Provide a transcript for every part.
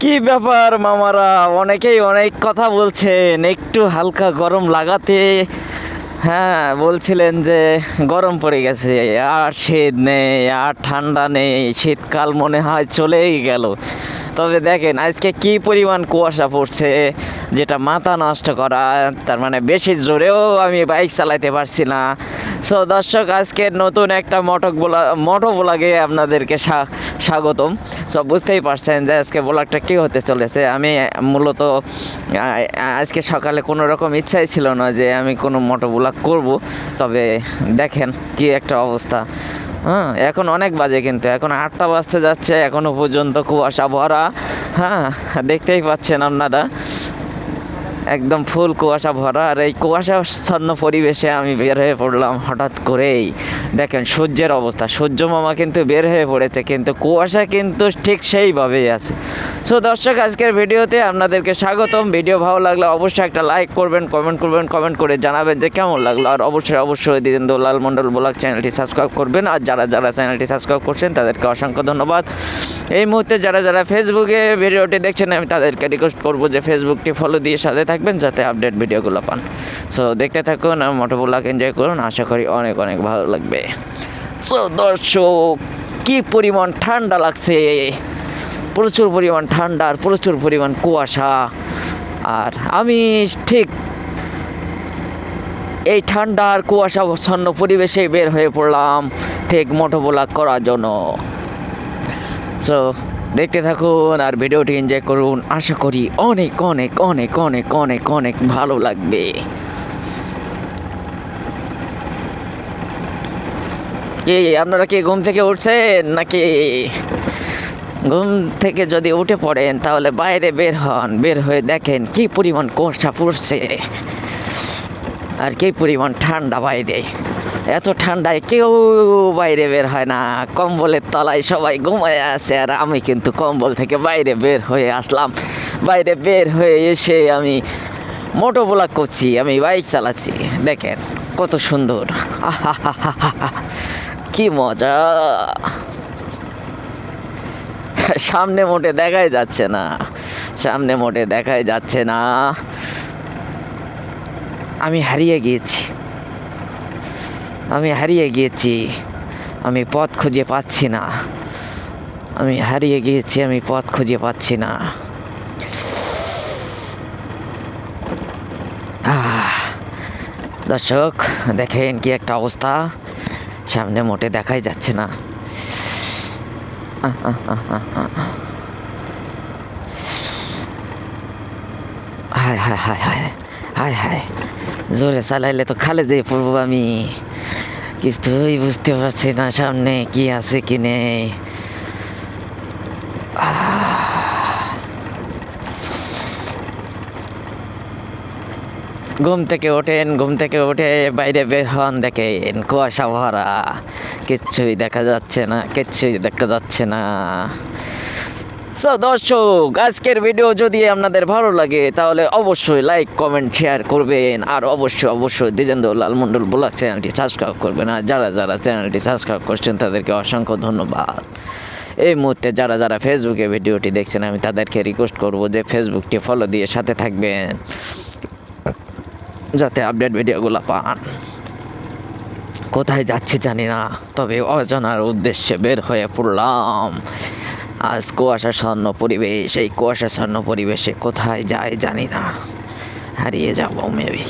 কি ব্যাপার মামারা? অনেকেই অনেক কথা বলছেন, একটু হালকা গরম লাগাতে। হ্যাঁ বলছিলেন যে গরম পড়ে গেছে, আর শীত নেই, আর ঠান্ডা নেই, শীতকাল মনে হয় চলেই গেল। তবে দেখেন, আজকে কি পরিমাণ কুয়াশা পড়ছে, যেটা মাথা নষ্ট করা, তার মানে বেশি জোরেও আমি বাইক চালাতে পারছি না। সো দর্শক, আজকে নতুন একটা মটক বলা, মোটো ব্লগে আপনাদেরকে স্বা- স্বাগতম। সব বুঝতেই পারছেন যে আজকে ব্লগটা কী হতে চলেছে। আমি মূলত আজকে সকালে কোনো রকম ইচ্ছাই ছিল না যে আমি কোনো মোটো ব্লগ করব। তবে দেখেন কি একটা অবস্থা। হ্যাঁ এখন অনেক বাজে কিন্তু, এখন আটটা বাজতে যাচ্ছে এখনও পর্যন্ত কুয়াশা ভরা। হ্যাঁ দেখতেই পাচ্ছেন আপনারা। একদম ফুল কুয়াশা ভরা, আর এই কুয়াশাচ্ছন্ন পরিবেশে আমি বের হয়ে পড়লাম হঠাৎ করেই। দেখেন সূর্যের অবস্থা, সূর্য মামা কিন্তু বের হয়ে পড়েছে, কিন্তু কুয়াশা কিন্তু ঠিক সেইভাবেই আছে। সো দর্শক, আজকের ভিডিওতে আপনাদেরকে স্বাগতম। ভিডিও ভালো লাগলে অবশ্যই একটা লাইক করবেন কমেন্ট করবেন কমেন্ট করে জানাবেন যে কেমন লাগল। আর অবশ্যই অবশ্যই দিদেন্দ্র লাল মণ্ডল ব্লগ চ্যানেলটি সাবস্ক্রাইব করবেন। আর যারা যারা চ্যানেলটি সাবস্ক্রাইব করছেন, তাদেরকে অসংখ্য ধন্যবাদ। এই মুহূর্তে যারা যারা ফেসবুকে ভিডিওটি দেখছেন, আমি তাদেরকে রিকোয়েস্ট করব যে ফেসবুকটি ফলো দিয়ে সাথে থাকবেন, যাতে আপডেট ভিডিওগুলো পান। সো দেখতে থাকুন আর মোটোবুলাক এনজয় করুন। আশা করি অনেক অনেক ভালো লাগবে। সো দর্শক, কি পরিমাণ ঠান্ডা লাগছে। প্রচুর পরিমাণ ঠান্ডা আর প্রচুর পরিমাণ কুয়াশা। আর আমি ঠিক এই ঠান্ডা আর কুয়াশাচ্ছন্ন পরিবেশে বের হয়ে পড়লাম ঠিক মোটোবোলাক করার জন্য। সো দেখতে থাকুন আর ভিডিওটি এনজয় করুন। আশা করি অনেক অনেক অনেক অনেক অনেক অনেক ভালো লাগবে। কি আপনারা কি ঘুম থেকে উঠছেন নাকি? ঘুম থেকে যদি উঠে পড়েন তাহলে বাইরে বের হন বের হয়ে দেখেন কি পরিমাণ কুয়াশা পড়ছে। আর কি পরিমাণ ঠান্ডা বাইরে। এত ঠান্ডায় কেউ বাইরে বের হয় না। কম্বলের তলায় সবাই ঘুমায় আছে আর আমি কিন্তু কম্বল থেকে বাইরে বের হয়ে আসলাম। বাইরে বের হয়ে এসে আমি মোটো ব্লগ করছি আমি বাইক চালাচ্ছি। দেখেন কত সুন্দর। আহাহাহাহা, কি মজা। সামনে মোটে দেখাই যাচ্ছে না। সামনে মোটে দেখাই যাচ্ছে না। আমি হারিয়ে গিয়েছি। আমি হারিয়ে গিয়েছি। আমি পথ খুঁজে পাচ্ছি না। আমি হারিয়ে গিয়েছি, আমি পথ খুঁজে পাচ্ছি না। দর্শক, দেখেন কি একটা অবস্থা। সামনে মোটে দেখাই যাচ্ছে না। হায় হায় হায় জোরে চালাইলে তো খালে যেয়ে পড়ব আমি। কিছুই বুঝতে পারছি না সামনে কি আছে কি নেই। ঘুম থেকে ওঠেন, ঘুম থেকে উঠে বাইরে বের হন, দেখেন কুয়াশা, ভরা। কিচ্ছুই দেখা যাচ্ছে না কিচ্ছুই দেখা যাচ্ছে না। সো দর্শক, আজকের ভিডিও যদি আপনাদের ভালো লাগে, তাহলে অবশ্যই লাইক কমেন্ট শেয়ার করবেন। আর অবশ্যই অবশ্যই দ্বিজেন্দ্র লাল মণ্ডল ব্লগ চ্যানেলটি সাবস্ক্রাইব করবেন। আর যারা যারা চ্যানেলটি সাবস্ক্রাইব করছেন, তাদেরকে অসংখ্য ধন্যবাদ। এই মুহূর্তে যারা যারা ফেসবুকে ভিডিওটি দেখছেন, আমি তাদেরকে রিকোয়েস্ট করব যে ফেসবুকটি ফলো দিয়ে সাথে থাকবেন। যাতে আপডেট ভিডিওগুলো পান। কোথায় যাচ্ছি জানি না, তবে অজানার উদ্দেশ্যে বের হয়ে পড়লাম। আজ কুয়াশাচ্ছন্ন পরিবেশ, এই কুয়াশাচ্ছন্ন পরিবেশে কোথায় যায় জানি না। হারিয়ে যাব মেবি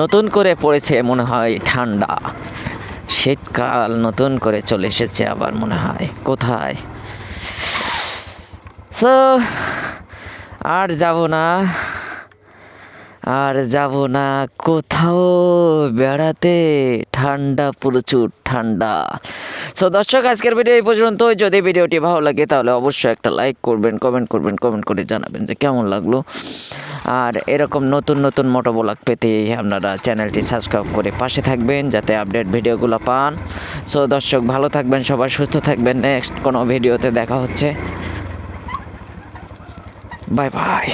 নতুন করে পড়েছে, মনে হয়, ঠান্ডা। শীতকাল নতুন করে চলে এসেছে আবার মনে হয়। কোথায়? সো আর যাব না। আর যাব না কোথাও বেড়াতে। ঠান্ডা, প্রচুর ঠান্ডা। সো দর্শক, আজকের ভিডিও এই পর্যন্ত যদি ভিডিওটি ভালো লাগে, তাহলে অবশ্যই একটা লাইক করবেন কমেন্ট করবেন কমেন্ট করে জানাবেন যে কেমন লাগল। আর এরকম নতুন নতুন মোটো ব্লগ পেতে আপনারা চ্যানেলটি সাবস্ক্রাইব করে পাশে থাকবেন, যাতে আপডেট ভিডিওগুলো পান। সো দর্শক, ভালো থাকবেন, সবাই সুস্থ থাকবেন। নেক্সট কোনো ভিডিওতে দেখা হচ্ছে। Bye bye